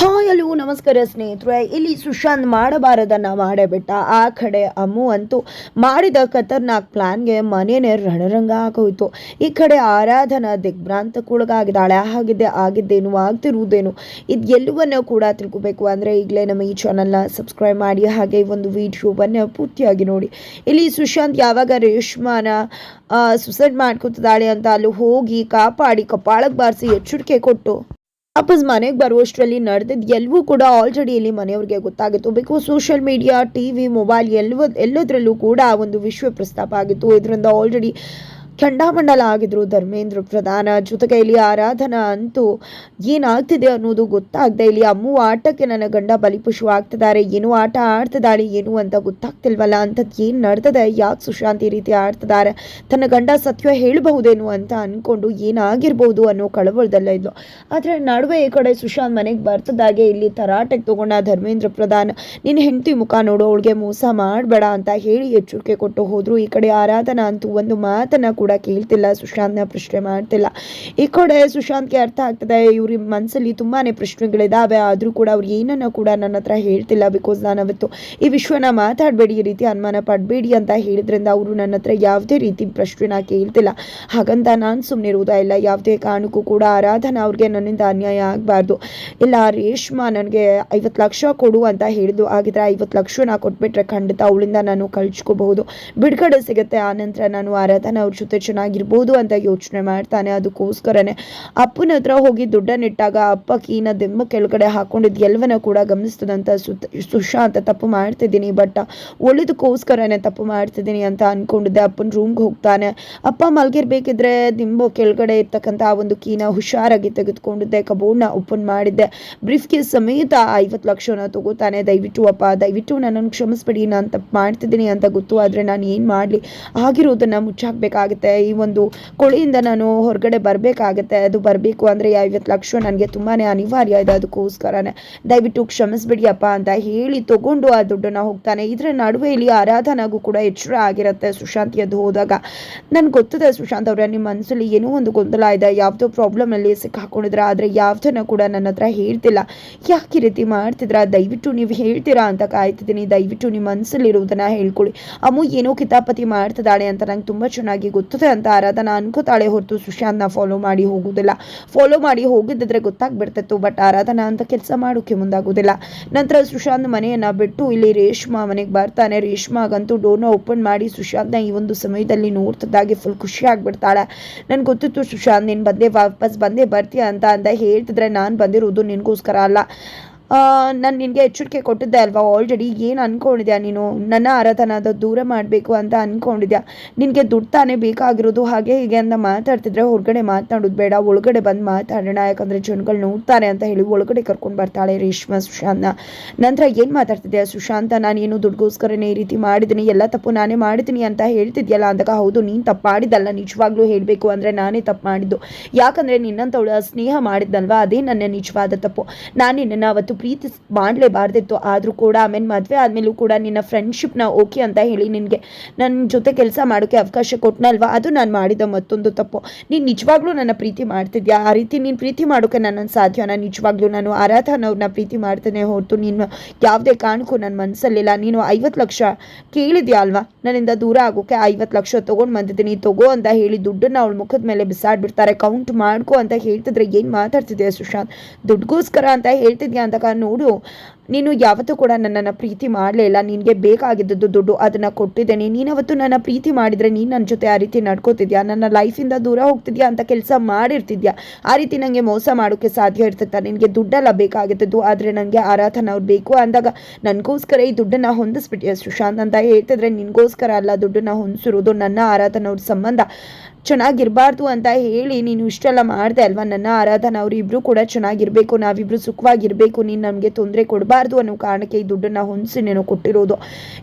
Hi ಅಲ್ಲೂ ನಮಸ್ಕಾರ ಸ್ನೇಹಿತರೆ, ಇಲ್ಲಿ ಸುಶಾಂತ್ ಮಾಡಬಾರದನ್ನ ಮಾಡೇ ಬಿಟ್ಟ ಆ ಕಡೆ ಅಮ್ಮು ಅಂತೂ ಮಾಡಿದ ಖತರ್ನಾಕ್ ಪ್ಲಾನ್ಗೆ ಮನೆಯೇ ರಣರಂಗ ಆಗೋಯ್ತು. ಈ ಕಡೆ ಆರಾಧನಾ ದಿಗ್ಭ್ರಾಂತಕ್ಕೊಳಗಾಗಿದ್ದಾಳೆ ಆಗಿದ್ದೆ ಆಗಿದ್ದೇನು, ಆಗ್ತಿರುವುದೇನು ಇದು ಎಲ್ಲವನ್ನೂ ಕೂಡ ತಿಳ್ಕೋಬೇಕು ಅಂದರೆ ಈಗಲೇ ನಮ್ಮ ಈ ಚಾನಲ್ನ ಸಬ್ಸ್ಕ್ರೈಬ್ ಮಾಡಿ, ಹಾಗೆ ಒಂದು ವಿಡಿಯೋವನ್ನು ಪೂರ್ತಿಯಾಗಿ ನೋಡಿ. ಇಲ್ಲಿ ಸುಶಾಂತ್ ಯಾವಾಗ ರೇಷ್ಮಾನ ಸುಸೈಡ್ ಮಾಡ್ಕೊತಿದ್ದಾಳೆ ಅಂತ ಅಲ್ಲಿ ಹೋಗಿ ಕಾಪಾಡಿ, ಕಪಾಳಕ್ಕೆ ಬಾರಿಸಿ ಎಚ್ಚರಿಕೆ ಕೊಟ್ಟು ವಾಪಸ್ ಮನೆಗೆ ಬರುವಷ್ಟರಲ್ಲಿ ನಡೆದಿದ್ದು ಎಲ್ಲವೂ ಕೂಡ ಆಲ್ರೆಡಿ ಇಲ್ಲಿ ಮನೆಯವ್ರಿಗೆ ಗೊತ್ತಾಗಿತ್ತು. Because social media T V mobile ಎಲ್ಲ ಎಲ್ಲದರಲ್ಲೂ ಕೂಡ ಒಂದು ವಿಶ್ವ ಪ್ರಸ್ತಾಪ ಆಗಿತ್ತು. ಇದರಿಂದ ಆಲ್ರೆಡಿ ಖಂಡಾಮಂಡಲ ಆಗಿದ್ರು ಧರ್ಮೇಂದ್ರ ಪ್ರಧಾನ. ಜೊತೆಗೆ ಇಲ್ಲಿ ಆರಾಧನಾ ಅಂತೂ ಏನಾಗ್ತಿದೆ ಅನ್ನೋದು ಗೊತ್ತಾಗದೆ ಇಲ್ಲಿ ಅಮ್ಮು ಆಟಕ್ಕೆ ನನ್ನ ಗಂಡ ಬಲಿಪಶು ಆಗ್ತಿದ್ದಾರೆ ಏನು ಆಟ ಆಡ್ತಿದ್ದಾಳೆ, ಏನು ಅಂತ ಗೊತ್ತಾಗ್ತಿಲ್ವಲ್ಲ? ಅಂಥದ್ದು ಏನು ನಡ್ತದೆ? ಯಾಕೆ ಸುಶಾಂತ್ ಈ ರೀತಿ ಆಡ್ತಿದ್ದಾರೆ? ತನ್ನ ಗಂಡ ಸತ್ಯ ಹೇಳಬಹುದೇನು ಅಂತ ಅಂದ್ಕೊಂಡು ಏನಾಗಿರ್ಬೋದು ಅನ್ನೋ ಕಳವಳದಲ್ಲ ಇದ್ಲು. ಆದರೆ ನಡುವೆ ಈ ಕಡೆ ಸುಶಾಂತ್ ಮನೆಗೆ ಬರ್ತದಾಗೆ ಇಲ್ಲಿ ತರಾಟೆಗೆ ತಗೊಂಡ ಧರ್ಮೇಂದ್ರ ಪ್ರಧಾನ ನಿನ್ನ ಹೆಂಡತಿ ಮುಖ ನೋಡು, ಅವಳಿಗೆ ಮೋಸ ಮಾಡಬೇಡ ಅಂತ ಹೇಳಿ ಎಚ್ಚರಿಕೆ ಕೊಟ್ಟು ಹೋದರು. ಈ ಕಡೆ ಆರಾಧನಾ ಅಂತೂ ಒಂದು ಮಾತನ್ನು ಕೇಳ್ತಿಲ್ಲ, ಸುಶಾಂತ್ನ ಪ್ರಶ್ನೆ ಮಾಡ್ತಿಲ್ಲ. ಈ ಕಡೆ ಸುಶಾಂತ್ಗೆ ಅರ್ಥ ಆಗ್ತದೆ, ಇವ್ರ ಮನಸ್ಸಲ್ಲಿ ತುಂಬಾನೇ ಪ್ರಶ್ನೆಗಳಿದಾವೆ, ಆದರೂ ಕೂಡ ಅವ್ರು ಏನನ್ನ ಕೂಡ ನನ್ನ ಹತ್ರ ಹೇಳ್ತಿಲ್ಲ ಬಿಕಾಸ್ ನಾನು ಅವತ್ತು ಈ ವಿಶ್ವನ ಮಾತಾಡಬೇಡಿ, ಈ ರೀತಿ ಅನುಮಾನ ಪಡಬೇಡಿ ಅಂತ ಹೇಳಿದ್ರಿಂದ ಅವರು ನನ್ನ ಹತ್ರ ಯಾವುದೇ ರೀತಿ ಪ್ರಶ್ನೆನ ಕೇಳ್ತಿಲ್ಲ. ಹಾಗಂತ ನಾನು ಸುಮ್ಮನೆ ಇರುವುದಾ ಇಲ್ಲ, ಯಾವುದೇ ಕಾರಣಕ್ಕೂ ಕೂಡ ಆರಾಧನಾ ಅವ್ರಿಗೆ ನನ್ನಿಂದ ಅನ್ಯಾಯ ಆಗಬಾರ್ದು. ಇಲ್ಲ, ರೇಷ್ಮಾ ನನಗೆ ಐವತ್ತು ಲಕ್ಷ ಕೊಡು ಅಂತ ಹೇಳಿದ್ದು ಆಗಿದ್ರೆ ಐವತ್ತು ಲಕ್ಷ ನಾ ಕೊಟ್ಬಿಟ್ರೆ ಖಂಡಿತ ಅವಳಿಂದ ನಾನು ಕಳ್ಸ್ಕೋಬಹುದು. ಬಿಡುಗಡೆ ಸಿಗುತ್ತೆ ಆನಂತರ ನಾನು ಆರಾಧನಾ ಅವ್ರ ಜೊತೆ ಚೆನ್ನಾಗಿರ್ಬೋದು ಅಂತ ಯೋಚನೆ ಮಾಡ್ತಾನೆ. ಅದಕ್ಕೋಸ್ಕರನೇ ಅಪ್ಪನ ಹತ್ರ ಹೋಗಿ ದುಡ್ಡನ್ನಿಟ್ಟಾಗ ಅಪ್ಪ ಕೀನ ದೆಮ್ಮ ಕೆಳಗಡೆ ಹಾಕೊಂಡಿದ್ದು ಎಲ್ಲವನ್ನ ಕೂಡ ಗಮನಿಸ್ತದಂತ ಸುತ್ತ ಸುಶಾಂತ ತಪ್ಪು ಮಾಡ್ತಿದ್ದೀನಿ, ಬಟ್ ಒಳ್ಳೇದಕ್ಕೋಸ್ಕರನೇ ತಪ್ಪು ಮಾಡ್ತಿದ್ದೀನಿ ಅಂತ ಅನ್ಕೊಂಡಿದ್ದೆ. ಅಪ್ಪನ ರೂಮ್ಗೆ ಹೋಗ್ತಾನೆ. ಅಪ್ಪ ಮಲ್ಗಿರ್ಬೇಕಿದ್ರೆ ದಿಂಬು ಕೆಳಗಡೆ ಇರ್ತಕ್ಕಂಥ ಆ ಒಂದು ಕೀನ ಹುಷಾರಾಗಿ ತೆಗೆದುಕೊಂಡಿದ್ದೆ. ಕಬೋರ್ಡ್ನ ಓಪನ್ ಮಾಡಿದ್ದೆ. ಕೇಸ್ ಸಮೇತ ಐವತ್ತು ಲಕ್ಷನ ತಗೋತಾನೆ. ದಯವಿಟ್ಟು ಅಪ್ಪ, ದಯವಿಟ್ಟು ನನ್ನನ್ನು ಕ್ಷಮಿಸ್ಬಿಡಿ. ನಾನು ತಪ್ಪು ಮಾಡ್ತಿದ್ದೀನಿ ಅಂತ ಗೊತ್ತು, ಆದರೆ ನಾನು ಏನು ಮಾಡಲಿ? ಆಗಿರೋದನ್ನು ಮುಚ್ಚಾಕಬೇಕಾಗುತ್ತೆ. ಈ ಒಂದು ಕೊಳೆಯಿಂದ ನಾನು ಹೊರಗಡೆ ಬರಬೇಕಾಗತ್ತೆ. ಅದು ಬರಬೇಕು ಅಂದರೆ ಐವತ್ತು ಲಕ್ಷ ನನಗೆ ತುಂಬಾ ಅನಿವಾರ್ಯ ಇದೆ. ಅದಕ್ಕೋಸ್ಕರನೇ ದಯವಿಟ್ಟು ಕ್ಷಮಿಸ್ಬಿಡಿಯಪ್ಪ ಅಂತ ಹೇಳಿ ತಗೊಂಡು ಆ ದುಡ್ಡನ್ನು ಹೋಗ್ತಾನೆ. ಇದರ ನಡುವೆ ಇಲ್ಲಿ ಆರಾಧನಾಗೂ ಕೂಡ ಎಚ್ಚರ ಆಗಿರುತ್ತೆ ಸುಶಾಂತ್ ಅದು ಹೋದಾಗ. ನನ್ಗೆ ಗೊತ್ತದೆ ಸುಶಾಂತ್ ಅವರೇ ನಿಮ್ಮ ಮನಸ್ಸಲ್ಲಿ ಏನೋ ಒಂದು ಗೊಂದಲ ಇದೆ. ಯಾವುದೋ ಪ್ರಾಬ್ಲಮಲ್ಲಿ ಸಿಕ್ಕಾಕೊಂಡಿದ್ರ ಆದರೆ ಯಾವುದನ್ನು ಕೂಡ ನನ್ನ ಹತ್ರ ಹೇಳ್ತಿಲ್ಲ. ಯಾಕೆ ರೀತಿ ಮಾಡ್ತಿದ್ರ? ದಯವಿಟ್ಟು ನೀವು ಹೇಳ್ತೀರಾ ಅಂತ ಕಾಯ್ತಿದ್ದೀನಿ. ದಯವಿಟ್ಟು ನಿಮ್ಮ ಮನಸ್ಸಲ್ಲಿರುವುದನ್ನು ಹೇಳ್ಕೊಳ್ಳಿ. ಅಮ್ಮು ಏನೋ ಕಿತಾಪತಿ ಮಾಡ್ತಿದ್ದಾಳೆ ಅಂತ ನಂಗೆ ತುಂಬ ಚೆನ್ನಾಗಿ ಅಂತ ಆರಾಧನಾ ಅನ್ಕೋತಾಳೆ ಹೊರತು ಸುಶಾಂತ್ನ ಫಾಲೋ ಮಾಡಿ ಹೋಗುವುದಿಲ್ಲ ಫಾಲೋ ಮಾಡಿ ಹೋಗಿದ್ದಿದ್ರೆ ಗೊತ್ತಾಗ್ಬಿಡ್ತಿತ್ತು ಬಟ್ ಆರಾಧನಾ ಅಂತ ಕೆಲಸ ಮಾಡೋಕ್ಕೆ ಮುಂದಾಗೋದಿಲ್ಲ. ನಂತರ ಸುಶಾಂತ್ ಮನೆಯನ್ನ ಬಿಟ್ಟು ಇಲ್ಲಿ ರೇಷ್ಮಾ ಮನೆಗೆ ಬರ್ತಾನೆ. ರೇಷ್ಮಾಗಂತೂ ಡೋರ್ನ ಓಪನ್ ಮಾಡಿ ಸುಶಾಂತ್ನ ಈ ಒಂದು ಸಮಯದಲ್ಲಿ ನೋಡ್ತಿದ್ದಾಗೆ ಫುಲ್ ಖುಷಿ ಆಗ್ಬಿಡ್ತಾಳೆ. ನನ್ಗೆ ಗೊತ್ತಿತ್ತು ಸುಶಾಂತ್, ನೀನು ಬಂದೆ ವಾಪಸ್ ಬಂದೇ ಬರ್ತೀಯ ಅಂತ ಅಂತ ಹೇಳ್ತಿದ್ರೆ ನಾನು ಬಂದಿರೋದು ನಿನಗೋಸ್ಕರ ಅಲ್ಲ. ನಾನು ನಿನಗೆ ಎಚ್ಚರಿಕೆ ಕೊಟ್ಟಿದ್ದೆ ಅಲ್ವಾ? ಆಲ್ರೆಡಿ ಏನು ಅಂದ್ಕೊಂಡಿದ್ಯಾ ನೀನು? ನನ್ನ ಆರಾಧನಾದ ದೂರ ಮಾಡಬೇಕು ಅಂತ ಅಂದ್ಕೊಂಡಿದ್ಯಾ ನಿನಗೆ ದುಡ್ಡು ತಾನೇ ಬೇಕಾಗಿರೋದು, ಹಾಗೆ ಹೀಗೆ ಅಂತ ಮಾತಾಡ್ತಿದ್ರೆ ಹೊರಗಡೆ ಮಾತನಾಡೋದು ಬೇಡ. ಒಳಗಡೆ ಬಂದು ಮಾತಾಡೋಣ, ಯಾಕಂದರೆ ಜನಗಳು ನೋಡ್ತಾರೆ ಅಂತ ಹೇಳಿ ಒಳಗಡೆ ಕರ್ಕೊಂಡು ಬರ್ತಾಳೆ ರೇಷ್ಮಾ ಸುಶಾಂತ್ನ ನಂತರ ಏನು ಮಾತಾಡ್ತಿದ್ದೆ ಸುಶಾಂತ? ನಾನು ಏನು ದುಡ್ಡುಗೋಸ್ಕರನೇ ಈ ರೀತಿ ಮಾಡಿದ್ದೀನಿ ಎಲ್ಲ ತಪ್ಪು ನಾನೇ ಮಾಡಿದ್ದೀನಿ ಅಂತ ಹೇಳ್ತಿದ್ಯಲ್ಲ ಅಂದಾಗ, ಹೌದು, ನೀನು ತಪ್ಪು ಮಾಡಿದ್ದಲ್ಲ, ನಿಜವಾಗ್ಲೂ ಹೇಳಬೇಕು ಅಂದರೆ ನಾನೇ ತಪ್ಪು ಮಾಡಿದ್ದು. ಯಾಕಂದರೆ ನಿನ್ನಂಥವಳು ಸ್ನೇಹ ಮಾಡಿದ್ದಲ್ವ? ಅದೇ ನನ್ನ ನಿಜವಾದ ತಪ್ಪು. ನಾನು ನಿನ್ನನ್ನು ಅವತ್ತು ಪ್ರೀತಿ ಮಾಡಲೇಬಾರ್ದಿತ್ತು. ಆದರೂ ಕೂಡ ಆಮೇಲೆ ಮದುವೆ ಆದಮೇಲೂ ಕೂಡ ನಿನ್ನ ಫ್ರೆಂಡ್ಶಿಪ್ನ ಓಕೆ ಅಂತ ಹೇಳಿ ನಿನಗೆ ನನ್ನ ಜೊತೆ ಕೆಲಸ ಮಾಡೋಕ್ಕೆ ಅವಕಾಶ ಕೊಟ್ಟನಲ್ವಾ ಅದು ನಾನು ಮಾಡಿದ ಮತ್ತೊಂದು ತಪ್ಪು. ನೀನು ನಿಜವಾಗ್ಲೂ ನನ್ನ ಪ್ರೀತಿ ಮಾಡ್ತಿದ್ಯಾ? ಆ ರೀತಿ ನೀನು ಪ್ರೀತಿ ಮಾಡೋಕ್ಕೆ ನನ್ನ ಸಾಧ್ಯನ? ನಿಜವಾಗ್ಲೂ ನಾನು ಆರಾಧನವ್ರನ್ನ ಪ್ರೀತಿ ಮಾಡ್ತೇನೆ ಹೊರತು ನೀನು ಯಾವುದೇ ಕಾರಣಕ್ಕೂ ನನ್ನ ಮನಸ್ಸಲ್ಲಿಲ್ಲ ನೀನು ಐವತ್ತು ಲಕ್ಷ ಕೇಳಿದ್ಯಾ ಅಲ್ವಾ? ನನ್ನಿಂದ ದೂರ ಆಗೋಕ್ಕೆ ಐವತ್ತು ಲಕ್ಷ ತೊಗೊಂಡು ಬಂದಿದ್ದೀನಿ. ತಗೋ ಅಂತ ಹೇಳಿ ದುಡ್ಡನ್ನು ಅವಳ ಮುಖದ ಮೇಲೆ ಬಿಸಾಡ್ಬಿಡ್ತಾರೆ. ಕೌಂಟ್ ಮಾಡ್ಕೊ ಅಂತ ಹೇಳ್ತಿದ್ರೆ ಏನು ಮಾತಾಡ್ತಿದ್ಯಾ ಸುಶಾಂತ್? ದುಡ್ಡುಗೋಸ್ಕರ ಅಂತ ಹೇಳ್ತಿದ್ಯಾ ಅಂತ ನೋಡು ನೀನು ಯಾವತ್ತೂ ಕೂಡ ನನ್ನನ್ನು ಪ್ರೀತಿ ಮಾಡಲೇ ಇಲ್ಲ. ನಿನಗೆ ಬೇಕಾಗಿದ್ದದ್ದು ದುಡ್ಡು ಅದನ್ನು ಕೊಟ್ಟಿದ್ದೇನೆ. ನೀನವತ್ತು ನನ್ನ ಪ್ರೀತಿ ಮಾಡಿದರೆ ನೀನು ನನ್ನ ಜೊತೆ ಆ ರೀತಿ ನಡ್ಕೋತಿದ್ಯಾ? ನನ್ನ ಲೈಫಿಂದ ದೂರ ಹೋಗ್ತಿದ್ಯಾ ಅಂತ ಕೆಲಸ ಮಾಡಿರ್ತಿದ್ಯಾ? ಆ ರೀತಿ ನನಗೆ ಮೋಸ ಮಾಡೋಕ್ಕೆ ಸಾಧ್ಯ ಇರ್ತಿತ್ತ ನಿನಗೆ ದುಡ್ಡೆಲ್ಲ ಬೇಕಾಗಿದ್ದದ್ದು ಆದರೆ ನನಗೆ ಆರಾಧನ ಅವ್ರು ಬೇಕು ಅಂದಾಗ ನನಗೋಸ್ಕರ ಈ ದುಡ್ಡನ್ನು ಹೊಂದಿಸ್ಬಿಟ್ಟಿಯ ಸುಶಾಂತ್ ಅಂತ ಹೇಳ್ತಿದ್ರೆ ನಿನಗೋಸ್ಕರ ಅಲ್ಲ ದುಡ್ಡನ್ನು ಹೊಂದಿಸಿರೋದು ನನ್ನ ಆರಾಧನವ್ರ ಸಂಬಂಧ. ಚೆನ್ನಾಗಿರಬಾರ್ದು ಅಂತ ಹೇಳಿ ನೀನು ಇಷ್ಟೆಲ್ಲ ಮಾಡಿದೆ ಅಲ್ವಾ? ನನ್ನ ಆರಾಧನ ಅವರು ಇಬ್ಬರು ಕೂಡ ಚೆನ್ನಾಗಿರಬೇಕು. ನಾವಿಬ್ಬರು ಸುಖವಾಗಿರಬೇಕು. ನೀನು ನಮಗೆ ತೊಂದರೆ ಕೊಡಬಾರ್ದು. ಅನ್ನೋ ಕಾರಣಕ್ಕೆ ಈ ದುಡ್ಡನ್ನು ಹೊಂದಿಸಿ ನೀನು ಕೊಟ್ಟಿರೋದು.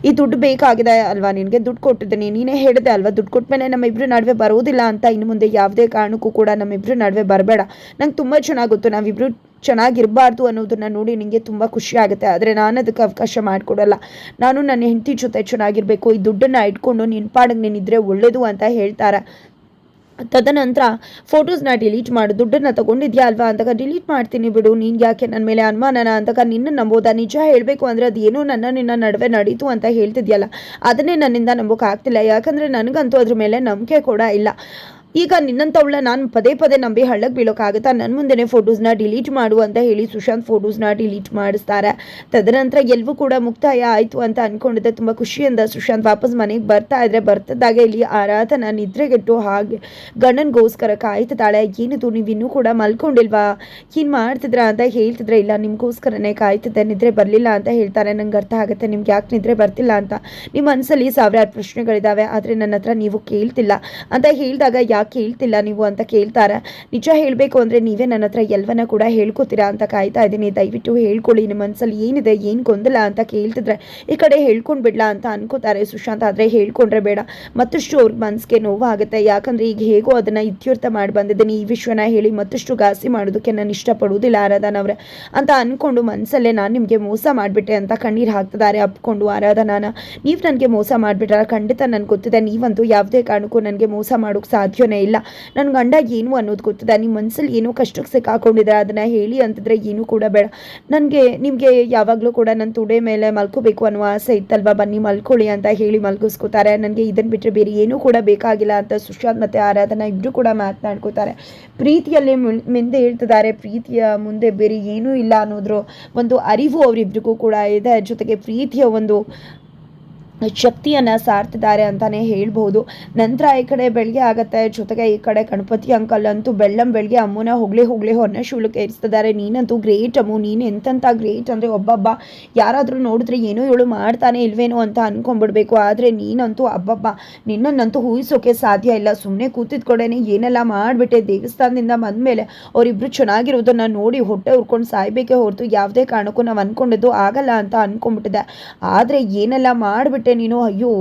ಈ ದುಡ್ಡು ಬೇಕಾಗಿದೆ ಅಲ್ವಾ? ನಿನಗೆ ದುಡ್ಡು ಕೊಟ್ಟಿದ್ದೀನಿ. ನೀನೇ ಹೇಳಿದೆ ಅಲ್ವಾ? ದುಡ್ಡು ಕೊಟ್ಮೇಲೆ ನಮ್ಮ ಇಬ್ಬರು ನಡುವೆ ಬರೋದಿಲ್ಲ ಅಂತ ಇನ್ನು ಮುಂದೆ ಯಾವುದೇ ಕಾರಣಕ್ಕೂ ಕೂಡ ನಮ್ಮಿಬ್ಬರು ನಡುವೆ ಬರಬೇಡ. ನಂಗೆ ತುಂಬ ಚೆನ್ನಾಗಿ ಗೊತ್ತು ನಾವಿಬ್ಬರು ಚೆನ್ನಾಗಿರಬಾರ್ದು ಅನ್ನೋದನ್ನ ನೋಡಿ ನಿಮಗೆ ತುಂಬ ಖುಷಿ ಆಗುತ್ತೆ. ಆದರೆ ನಾನು ಅದಕ್ಕೆ ಅವಕಾಶ ಮಾಡಿಕೊಡಲ್ಲ. ನಾನು ನನ್ನ ಹೆಂಡತಿ ಜೊತೆ ಚೆನ್ನಾಗಿರಬೇಕು. ಈ ದುಡ್ಡನ್ನು ಇಟ್ಕೊಂಡು ನಿನ್ನ ಪಾಡಿಗೆ ನೀನಿದ್ರೆ ಒಳ್ಳೇದು ಅಂತ ಹೇಳ್ತಾರೆ. ತದನಂತರ ಫೋಟೋಸ್ನ ಡಿಲೀಟ್ ಮಾಡು, ದುಡ್ಡನ್ನು ತಗೊಂಡಿದ್ಯಾ ಅಲ್ವಾ ಅಂತಕ ಡಿಲೀಟ್ ಮಾಡ್ತೀನಿ ಬಿಡು, ನೀನು ಯಾಕೆ ನನ್ನ ಮೇಲೆ ಅನುಮಾನನ? ಅಂತಕ ನಿನ್ನ ನಂಬೋದಾ, ನಿಜ ಹೇಳಬೇಕು ಅಂದರೆ ಅದು ಏನೋ ನನ್ನ ನಿನ್ನ ನಡುವೆ ನಡೀತು ಅಂತ ಹೇಳ್ತಿದ್ಯಲ್ಲ, ಅದನ್ನೇ ನನ್ನಿಂದ ನಂಬೋಕ್ಕಾಗ್ತಿಲ್ಲ ಯಾಕಂದರೆ ನನಗಂತೂ ಅದ್ರ ಮೇಲೆ ನಂಬಿಕೆ ಕೂಡ ಇಲ್ಲ. ಈಗ ನಿನ್ನಂಥವಳ ನಾನು ಪದೇ ಪದೇ ನಂಬಿ ಹಳ್ಳಕ್ಕೆ ಬೀಳೋಕ್ಕಾಗುತ್ತಾ ನನ್ನ ಮುಂದೆನೇ ಫೋಟೋಸ್ನ ಡಿಲೀಟ್ ಮಾಡು ಅಂತ ಹೇಳಿ ಸುಶಾಂತ್ ಫೋಟೋಸ್ನ ಡಿಲೀಟ್ ಮಾಡಿಸ್ತಾರೆ. ತದನಂತರ ಎಲ್ಲವೂ ಕೂಡ ಮುಕ್ತಾಯ ಆಯಿತು ಅಂತ ಅಂದ್ಕೊಂಡಿದ್ದೆ ತುಂಬ ಖುಷಿಯಿಂದ ಸುಶಾಂತ್ ವಾಪಸ್ ಮನೆಗೆ ಬರ್ತಾ ಇದ್ರೆ ಬರ್ತಿದ್ದಾಗ ಇಲ್ಲಿ ಆರಾಧನ ನಿದ್ರೆಗೆಟ್ಟು ಹಾಗೆ ಗಂಡನಿಗೋಸ್ಕರ ಕಾಯ್ತಿದ್ದಾಳೆ. ಏನಿದು ನೀವು ಇನ್ನೂ ಕೂಡ ಮಲ್ಕೊಂಡಿಲ್ವಾ? ಏನು ಮಾಡ್ತಿದ್ರ ಅಂತ ಹೇಳ್ತಿದ್ರೆ ಇಲ್ಲ, ನಿಮಗೋಸ್ಕರನೇ ಕಾಯ್ತಿದ್ದೆ. ನಿದ್ರೆ ಬರಲಿಲ್ಲ ಅಂತ ಹೇಳ್ತಾರೆ. ನಂಗೆ ಅರ್ಥ ಆಗುತ್ತೆ, ನಿಮ್ಗೆ ಯಾಕೆ ನಿದ್ರೆ ಬರ್ತಿಲ್ಲ ಅಂತ. ನಿಮ್ಮ ಮನಸ್ಸಲ್ಲಿ ಸಾವಿರಾರು ಪ್ರಶ್ನೆಗಳಿದ್ದಾವೆ ಆದರೆ ನನ್ನ ಹತ್ರ ನೀವು ಕೇಳ್ತಿಲ್ಲ ಅಂತ ಹೇಳಿದಾಗ ಯಾಕೆ ಕೇಳ್ತಿಲ್ಲ ನೀವು ಅಂತ ಕೇಳ್ತಾರೆ. ನಿಜ ಹೇಳಬೇಕು ಅಂದರೆ ನೀವೇ ನನ್ನ ಹತ್ರ ಎಲ್ಲವನ್ನ ಕೂಡ ಹೇಳ್ಕೊತೀರಾ ಅಂತ ಕಾಯ್ತಾ ಇದ್ದೀನಿ. ದಯವಿಟ್ಟು ಹೇಳ್ಕೊಳ್ಳಿ, ನಿಮ್ಮ ಮನಸ್ಸಲ್ಲಿ ಏನಿದೆ, ಏನು ಗೊಂದಲ ಅಂತ ಕೇಳ್ತಿದ್ರೆ ಈ ಕಡೆ ಹೇಳ್ಕೊಂಡು ಬಿಡ್ಲಾ ಅಂತ ಅನ್ಕೋತಾರೆ. ಸುಶಾಂತ್ ಆದರೆ ಹೇಳ್ಕೊಂಡ್ರೆ ಬೇಡ. ಮತ್ತಷ್ಟು ಅವ್ರ ಮನಸ್ಸಿಗೆ ನೋವಾಗುತ್ತೆ. ಯಾಕಂದರೆ ಈಗ ಹೇಗೋ ಅದನ್ನು ಇತ್ಯರ್ಥ ಮಾಡಿ ಬಂದಿದ್ದೀನಿ. ಈ ವಿಷಯನ ಹೇಳಿ ಮತ್ತಷ್ಟು ಗಾಸಿ ಮಾಡೋದಕ್ಕೆ ನಾನು ಇಷ್ಟಪಡುವುದಿಲ್ಲ ಆರಾಧನವ್ರೆ ಅಂತ ಅಂದ್ಕೊಂಡು ಮನಸ್ಸಲ್ಲೇ ನಾನು ನಿಮಗೆ ಮೋಸ ಮಾಡಿಬಿಟ್ಟೆ ಅಂತ ಕಣ್ಣೀರು ಹಾಕ್ತಿದ್ದಾರೆ, ಅಪ್ಕೊಂಡು ಆರಾಧನಾನ. ನೀವು ನನಗೆ ಮೋಸ ಮಾಡಿಬಿಟ್ರ ಖಂಡಿತ ನನಗೆ ಗೊತ್ತಿದೆ. ನೀವಂತೂ ಯಾವುದೇ ಕಾರಣಕ್ಕೂ ನನಗೆ ಮೋಸ ಮಾಡೋಕ್ಕೆ ಸಾಧ್ಯನೇ ಇಲ್ಲ. ನನ್ನ ಗಂಡ ಏನು ಅನ್ನೋದು ಗೊತ್ತಿದೆ. ನಿಮ್ಮ ಮನಸ್ಸಲ್ಲಿ ಏನೋ ಕಷ್ಟಕ್ಕೆ ಸಿಕ್ಕಾಕೊಂಡಿದ್ರೆ ಅದನ್ನು ಹೇಳಿ ಅಂತಿದ್ರೆ ಏನೂ ಕೂಡ ಬೇಡ. ನನಗೆ, ನಿಮಗೆ ಯಾವಾಗಲೂ ಕೂಡ ನನ್ನ ತುಡೆ ಮೇಲೆ ಮಲ್ಕೋಬೇಕು ಅನ್ನೋ ಆಸೆ ಇತ್ತಲ್ವಾ? ಬನ್ನಿ ಮಲ್ಕೊಳ್ಳಿ ಅಂತ ಹೇಳಿ ಮಲ್ಗಿಸ್ಕೊತಾರೆ. ನನಗೆ ಇದನ್ನು ಬಿಟ್ಟರೆ ಬೇರೆ ಏನೂ ಕೂಡ ಬೇಕಾಗಿಲ್ಲ ಅಂತ ಸುಶಾಂತ್ ಮತ್ತು ಆರಾಧನಾ ಇಬ್ಬರು ಕೂಡ ಮಾತನಾಡ್ಕೋತಾರೆ. ಪ್ರೀತಿಯಲ್ಲಿ ಮುಂದೆ ಹೇಳ್ತಿದ್ದಾರೆ ಪ್ರೀತಿಯ ಮುಂದೆ ಬೇರೆ ಏನೂ ಇಲ್ಲ ಅನ್ನೋದ್ರ ಒಂದು ಅರಿವು ಅವರಿಬ್ರಿಗೂ ಕೂಡ ಇದೆ. ಜೊತೆಗೆ ಪ್ರೀತಿಯ ಒಂದು ಶಕ್ತಿಯನ್ನು ಸಾರ್ತಿದ್ದಾರೆ ಅಂತಲೇ ಹೇಳ್ಬೋದು ನಂತರ ಈ ಕಡೆ ಬೆಳಗ್ಗೆ ಆಗುತ್ತೆ. ಜೊತೆಗೆ ಈ ಕಡೆ ಗಣಪತಿ ಅಂಕಲ್ ಅಂತೂ ಬೆಳ್ಳಂ ಬೆಳಗ್ಗೆ ಅಮ್ಮನ ಹೋಗ್ಲಿ ಹೋಗ್ಲಿ ಹೊನ್ನ ಶೂಲಕ್ಕೆ ಏರಿಸ್ತಿದ್ದಾರೆ. ನೀನಂತೂ ಗ್ರೇಟ್ ಅಮ್ಮು. ನೀನು ಎಂತೆಂಥ ಗ್ರೇಟ್ ಅಂದರೆ ಒಬ್ಬೊಬ್ಬ. ಯಾರಾದರೂ ನೋಡಿದ್ರೆ ಏನೋ ಇವಳು ಮಾಡ್ತಾನೆ ಇಲ್ವೇನೋ ಅಂತ ಅನ್ಕೊಂಡ್ಬಿಡ್ಬೇಕು. ಆದರೆ ನೀನಂತೂ ಅಬ್ಬಬ್ಬ. ನಿನ್ನನ್ನಂತೂ ಊಹಿಸೋಕೆ ಸಾಧ್ಯ ಇಲ್ಲ. ಸುಮ್ಮನೆ ಕೂತಿದ್ ಕಡೆನೇ ಏನೆಲ್ಲ ಮಾಡಿಬಿಟ್ಟೆ ದೇವಸ್ಥಾನದಿಂದ ಬಂದಮೇಲೆ ಅವರಿಬ್ಬರು ಚೆನ್ನಾಗಿರೋದನ್ನು ನೋಡಿ ಹೊಟ್ಟೆ ಹುರ್ಕೊಂಡು ಸಾಯ್ಬೇಕೇ ಹೊರತು ಯಾವುದೇ ಕಾರಣಕ್ಕೂ ನಾವು ಅಂದ್ಕೊಂಡಿದ್ದು ಆಗಲ್ಲ ಅಂತ ಅಂದ್ಕೊಂಡ್ಬಿಟ್ಟಿದೆ ಆದರೆ ಏನೆಲ್ಲ ಮಾಡಿಬಿಟ್ಟೆ ನೀನು ಅಯ್ಯೋ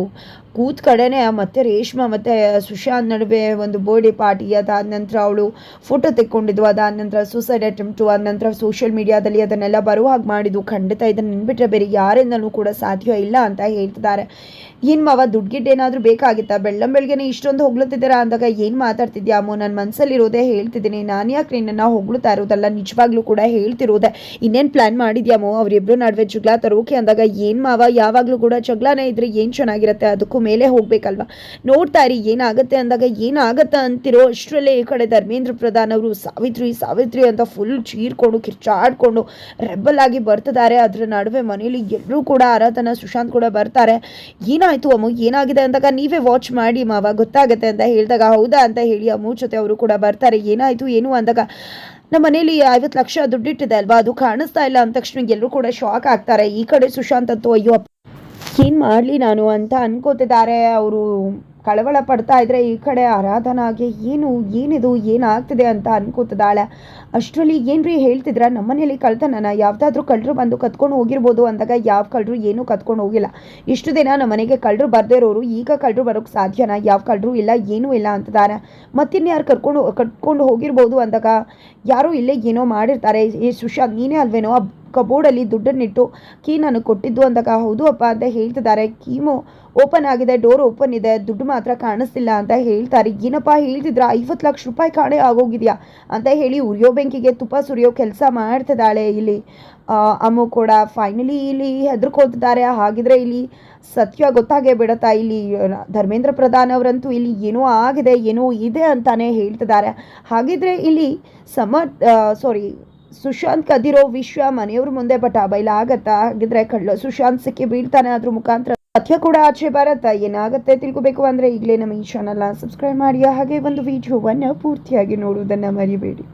ಕೂತ್ ಕಡೆನೇ ಮತ್ತೆ ರೇಷ್ಮಾ ಮತ್ತೆ ಸುಶಾಂತ್ ನಡುವೆ ಒಂದು ಬರ್ಡೇ ಪಾರ್ಟಿ ಅದಾದ ನಂತರ ಅವಳು ಫೋಟೋ ತೆಕ್ಕೊಂಡಿದ್ದು, ಅದಾದ ನಂತರ ಸೂಸೈಡ್ ಅಟೆಂಪ್ಟು ಆದ ನಂತರ ಸೋಷಿಯಲ್ ಮೀಡಿಯಾದಲ್ಲಿ ಅದನ್ನೆಲ್ಲ ಬರುವ ಹಾಗೆ ಮಾಡಿದ್ದು. ಖಂಡಿತ ಇದನ್ನು ನೆನ್ಬಿಟ್ರೆ ಬೇರೆ ಯಾರಿಂದಲೂ ಕೂಡ ಸಾಧ್ಯ ಇಲ್ಲ ಅಂತ ಹೇಳ್ತಿದ್ದಾರೆ. ಏನು ಮಾವ ದುಡ್ಡು ಏನಾದರೂ ಬೇಕಾಗಿತ್ತಾ? ಬೆಳ್ಳಂ ಬೆಳಗ್ಗೆನೆ ಇಷ್ಟೊಂದು ಹೊಗ್ಳುತ್ತಿದ್ದೀರಾ ಅಂದಾಗ ಏನು ಮಾತಾಡ್ತಿದ್ಯಾ ಅಮ್ಮ? ನನ್ನ ಮನಸ್ಸಲ್ಲಿರೋದೇ ಹೇಳ್ತಿದ್ದೀನಿ. ನಾನು ಯಾಕೆ ನಿನ್ನನ್ನು ಹೊಗಳುತ್ತಾ ಇರೋದಲ್ಲ? ನಿಜವಾಗ್ಲೂ ಕೂಡ ಹೇಳ್ತಿರೋದೆ. ಇನ್ನೇನು ಪ್ಲ್ಯಾನ್ ಮಾಡಿದ್ಯಾಮೋ ಅವರಿಬ್ಬರು ನಡುವೆ ಜಗಳ ತರೋಕೆ ಅಂದಾಗ ಏನು ಮಾವ? ಯಾವಾಗಲೂ ಕೂಡ ಜಗಳನೇ ಇದ್ರೆ ಏನು ಚೆನ್ನಾಗಿರುತ್ತೆ? ಅದಕ್ಕೂ ಮೇಲೆ ಹೋಗ್ಬೇಕಲ್ವಾ? ನೋಡ್ತಾ ಇರಿ, ಏನಾಗುತ್ತೆ ಅಂದಾಗ ಏನಾಗತ್ತೆ ಅಂತಿರೋ ಅಷ್ಟರಲ್ಲೇ ಈ ಕಡೆ ಧರ್ಮೇಂದ್ರ ಪ್ರಧಾನ್ ಅವರು ಸಾವಿತ್ರಿ ಸಾವಿತ್ರಿ ಅಂತ ಫುಲ್ ಚೀರ್ಕೊಂಡು, ಕಿರ್ಚಾಡ್ಕೊಂಡು ರೆಬಲ್ ಆಗಿ ಬರ್ತಿದ್ದಾರೆ. ಅದರ ನಡುವೆ ಮನೇಲಿ ಎಲ್ಲರೂ ಕೂಡ ಆರಾಧನಾ ಸುಶಾಂತ್ ಕೂಡ ಬರ್ತಾರೆ. ಏನಾಯ್ತು ಅಮ್ಮ, ಏನಾಗಿದೆ ಅಂದಾಗ ನೀವೇ ವಾಚ್ ಮಾಡಿ ಮಾವ, ಗೊತ್ತಾಗುತ್ತೆ ಅಂತ ಹೇಳಿದಾಗ, ಹೌದಾ ಅಂತ ಹೇಳಿ ಅಮ್ಮ ಜೊತೆ ಅವರು ಕೂಡ ಬರ್ತಾರೆ. ಏನಾಯ್ತು, ಏನು ಅಂದಾಗ, ನಮ್ಮ ಮನೇಲಿ ಐವತ್ತು ಲಕ್ಷ ದುಡ್ಡಿಟ್ಟಿದೆ ಅಲ್ವಾ? ಅದು ಕಾಣಿಸ್ತಾ ಇಲ್ಲ ಅಂದ ತಕ್ಷಣ ಎಲ್ಲರೂ ಕೂಡ ಶಾಕ್ ಆಗ್ತಾರೆ. ಈ ಕಡೆ ಸುಶಾಂತ್ ಅಂತೂ, ಅಯ್ಯೋ ಏನು ಮಾಡಲಿ ನಾನು ಅಂತ ಅನ್ಕೋತಿದ್ದಾರೆ. ಅವರು ಕಳವಳ ಪಡ್ತಾ ಇದ್ದರೆ ಈ ಕಡೆ ಆರಾಧನಾಗೆ ಏನು, ಏನಿದು, ಏನಾಗ್ತಿದೆ ಅಂತ ಅನ್ಕೋತಿದ್ದಾಳೆ. ಅಷ್ಟರಲ್ಲಿ ಏನ್ರಿ ಹೇಳ್ತಿದ್ರ? ನಮ್ಮನೇಲಿ ಕಳ್ತನನ ಯಾವುದಾದ್ರೂ ಕಳ್ಳರು ಬಂದು ಕತ್ಕೊಂಡು ಹೋಗಿರ್ಬೋದು ಅಂದಾಗ ಯಾವ ಕಳ್ಳರು ಏನೂ ಕತ್ಕೊಂಡು ಹೋಗಿಲ್ಲ. ಇಷ್ಟು ದಿನ ನಮ್ಮ ಮನೆಗೆ ಕಳ್ಳರು ಬರ್ದೇ ಇರೋರು, ಈಗ ಕಳ್ಳರು ಬರೋಕ್ಕೆ ಸಾಧ್ಯನ? ಯಾವ ಕಳ್ಳರು ಇಲ್ಲ, ಏನೂ ಇಲ್ಲ ಅಂತಿದ್ದಾರೆ ಮತ್ತಿನ್ಯಾರು ಕರ್ಕೊಂಡು, ಕಟ್ಕೊಂಡು ಹೋಗಿರ್ಬೋದು ಅಂದಾಗ ಯಾರೋ ಇಲ್ಲೇ ಏನೋ ಮಾಡಿರ್ತಾರೆ. ಏ ಸುಶಾಂತ್, ನೀನೇ ಅಲ್ವೇನೋ ಆ ಕಬೋರ್ಡಲ್ಲಿ ದುಡ್ಡನ್ನಿಟ್ಟು ಕೀ ನಾನು ಕೊಟ್ಟಿದ್ದು ಅಂದಾಗ ಹೌದು ಅಪ್ಪ ಅಂತ ಹೇಳ್ತಿದ್ದಾರೆ. ಕೀಮು ಓಪನ್ ಆಗಿದೆ, ಡೋರ್ ಓಪನ್ ಇದೆ, ದುಡ್ಡು ಮಾತ್ರ ಕಾಣಿಸ್ತಿಲ್ಲ ಅಂತ ಹೇಳ್ತಾರೆ. ಏನಪ್ಪ ಹೇಳ್ತಿದ್ರ? ಐವತ್ತು ಲಕ್ಷ ರೂಪಾಯಿ ಕಾಣೆ ಆಗೋಗಿದ್ಯಾ? ಅಂತ ಹೇಳಿ ಉರಿಯೋ ಬೆಂಕಿಗೆ ತುಪ್ಪ ಸುರಿಯೋ ಕೆಲಸ ಮಾಡ್ತಿದ್ದಾಳೆ ಇಲ್ಲಿ. ಅಮ್ಮು ಕೂಡ ಫೈನಲಿ ಇಲ್ಲಿ ಹೆದರ್ಕೋತಿದ್ದಾರೆ ಹಾಗಿದ್ರೆ ಇಲ್ಲಿ ಸತ್ಯ ಗೊತ್ತಾಗೇ ಬಿಡತ್ತಾ ಇಲ್ಲಿ ಧರ್ಮೇಂದ್ರ ಪ್ರಧಾನ್ ಅವರಂತೂ ಇಲ್ಲಿ ಏನೋ ಆಗಿದೆ, ಏನೋ ಇದೆ ಅಂತಾನೆ ಹೇಳ್ತಿದ್ದಾರೆ. ಹಾಗಿದ್ರೆ ಇಲ್ಲಿ ಸಮ ಸಾರಿ ಸುಶಾಂತ್ ಕದಿರೋ ವಿಶ್ವ ಮನೆಯವ್ರ ಮುಂದೆ ಬಟ್ ಬೈಲ ಆಗತ್ತಾ? ಹಾಗಿದ್ರೆ ಕಳ್ಳ ಸುಶಾಂತ್ ಸಿಕ್ಕಿ ಬೀಳ್ತಾನೆ ಅದ್ರ ಮುಖಾಂತರ. ಸತ್ಯ ಕೂಡ ಆಚೆ ಬರತ್ತಾ? ಏನಾಗುತ್ತೆ ತಿಳ್ಕೊಬೇಕು ಅಂದ್ರೆ ಈಗಲೇ ನಮ್ಮ ಈ ಚಾನಲ್ನ ಸಬ್ಸ್ಕ್ರೈಬ್ ಮಾಡಿ. ಹಾಗೆ ಒಂದು ವಿಡಿಯೋವನ್ನು ಪೂರ್ತಿಯಾಗಿ ನೋಡುವುದನ್ನು ಮರಿಬೇಡಿ.